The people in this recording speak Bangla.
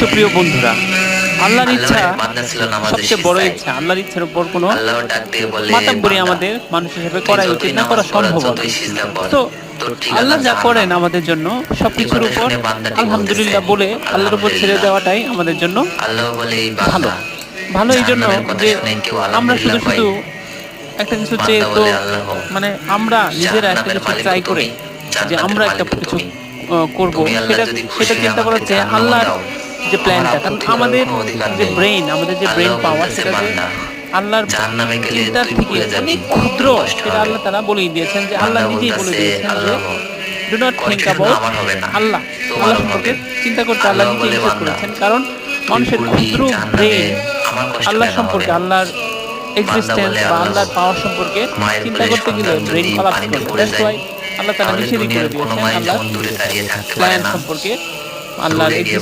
সুপ্রিয় বন্ধুরা আল্লাহর ইচ্ছা সবচেয়ে বড় ইচ্ছা আল্লাহর ইচ্ছার উপর কোনো মাতাব্বরি আমাদের মানুষ হিসেবে করাই উচিত না করা সম্ভব। কর, তো আল্লাহ যা করেন আমাদের জন্য সবকিছুর উপর আলহামদুলিল্লাহ বলে আল্লাহর উপর ছেড়ে দেওয়াটাই আমাদের জন্য ভালো। ভালো এই জন্য যে আমরা শুধু শুধু একটা কিছু চেয়ে তো মানে আমরা নিজেরা একটা কিছু ট্রাই করে যে আমরা একটা কিছু করব সেটা সেটা চিন্তা চেয়ে জাহান্নামে আল্লাহর যে প্ল্যানটা কারণ আমাদের যে। ব্রেন আমাদের যে ব্রেন পাওয়ার সেটা যে আল্লাহর চিন্তার থেকে অনেক ক্ষুদ্র সেটা আল্লাহ তারা বলেই দিয়েছেন যে আল্লাহ নিজেই বলে দিয়েছেন যে do not think about Allah. আল্লাহ। সম্পর্কে চিন্তা করতে আল্লাহ আল্লাহ নিজে বলে, নিষেধ করেছেন। কারণ মানুষের ক্ষুদ্র ব্রেন আল্লাহ সম্পর্কে আল্লাহর এক্সিস্টেন্স বা আল্লাহ, আল্লাহর পাওয়ার সম্পর্কে চিন্তা করতে গেলে ব্রেন কলাপস করে। দ্যাটস ওয়াই আল্লাহ তারা নিষেধ নিষেধই করে দিয়েছেন আল্লাহ। সম্পর্কে আল্লাহ আল্লাহর